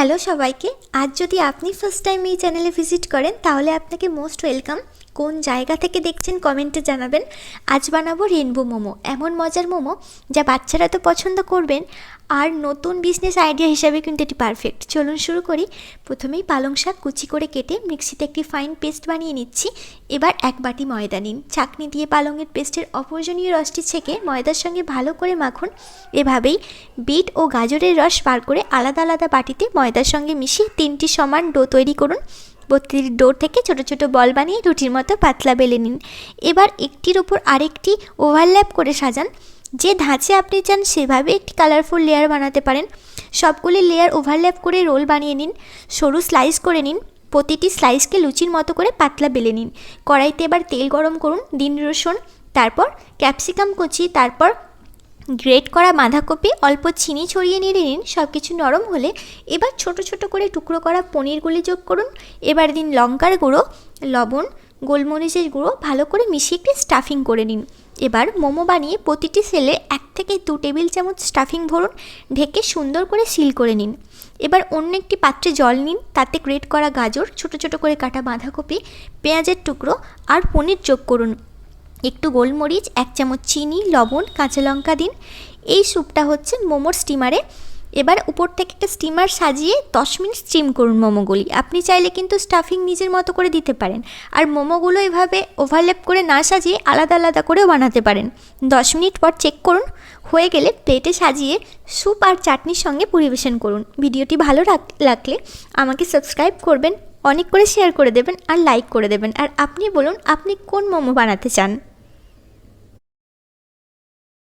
Hello সবাইকে। আজ যদি আপনি ফার্স্ট টাইম এই চ্যানেলে ভিজিট করেন, তাহলে আপনাকে মোস্ট ওয়েলকাম কোন জায়গা থেকে দেখছেন কমেন্টে জানাবেন। আজ বানাবো রেনবো মোমো। এমন মজার মোমো যা বাচ্চারা তো পছন্দ করবেন। আর নতুন বিজনেস আইডিয়া হিসাবে কিন্তু এটি পারফেক্ট চলুন শুরু করি। প্রথমেই পালং শাক কুচি করে কেটে মিক্সিতে একটি ফাইন পেস্ট বানিয়ে নিচ্ছি। এবার এক বাটি ময়দা নিন। চাকনি দিয়ে পালংয়ের পেস্টের অপ্রয়োজনীয় রসটি ছেঁকে ময়দার সঙ্গে ভালো করে মাখুন। এভাবেই বিট ও গাজরের রস বার করে আলাদা আলাদা বাটিতে ময়দার সঙ্গে মিশিয়ে তিনটি সমান ডো তৈরি করুন। প্রতিটি ডোর থেকে ছোট ছোট বল বানিয়ে রুটির মতো পাতলা বেলে নিন। এবার একটির ওপর আরেকটি ওভারল্যাপ করে সাজান। যে ধাঁচে আপনি চান সেভাবে একটি কালারফুল লেয়ার বানাতে পারেন। সবগুলি লেয়ার ওভারল্যাপ করে রোল বানিয়ে নিন। সরু স্লাইস করে নিন। প্রতিটি স্লাইসকে লুচির মতো করে পাতলা বেলে নিন। কড়াইতে এবার তেল গরম করুন, দিন রসুন, তারপর ক্যাপসিকাম কুচি, তারপর গ্রেট করা বাঁধাকপি অল্প চিনি ছড়িয়ে নেড়ে নিন। সব কিছু নরম হলে এবার ছোট ছোট করে টুকরো করা পনিরগুলি যোগ করুন। এবার দিন লঙ্কার গুঁড়ো, লবণ, গোলমরিচের গুঁড়ো ভালো করে মিশিয়ে একটি স্টাফিং করে নিন। এবার মোমো বানিয়ে প্রতিটি সেলে এক থেকে দু টেবিল চামচ স্টাফিং ভরুন, ঢেকে সুন্দর করে সিল করে নিন। এবার অন্য একটি পাত্রে জল নিন, তাতে গ্রেট করা গাজর, ছোট ছোট করে কাটা বাঁধাকপি, পেঁয়াজের টুকরো আর পনির যোগ করুন। একটু গোলমরিচ, এক চামচ চিনি, লবণ, কাঁচা লঙ্কা দিন। এই স্যুপটা হচ্ছে মোমোর স্টিমারে। এবার উপর থেকে একটা স্টিমার সাজিয়ে দশ মিনিট স্টিম করুন মোমোগুলি। আপনি চাইলে কিন্তু স্টাফিং নিজের মতো করে দিতে পারেন। আর মোমোগুলো এভাবে ওভারল্যাপ করে না সাজিয়ে আলাদা আলাদা করেও বানাতে পারেন। দশ মিনিট পর চেক করুন, হয়ে গেলে প্লেটে সাজিয়ে স্যুপ আর চাটনির সঙ্গে পরিবেশন করুন। ভিডিওটি ভালো লাগলে আমাকে সাবস্ক্রাইব করবেন, অনেক করে শেয়ার করে দেবেন আর লাইক করে দেবেন। আর আপনি বলুন, আপনি কোন মোমো বানাতে চান?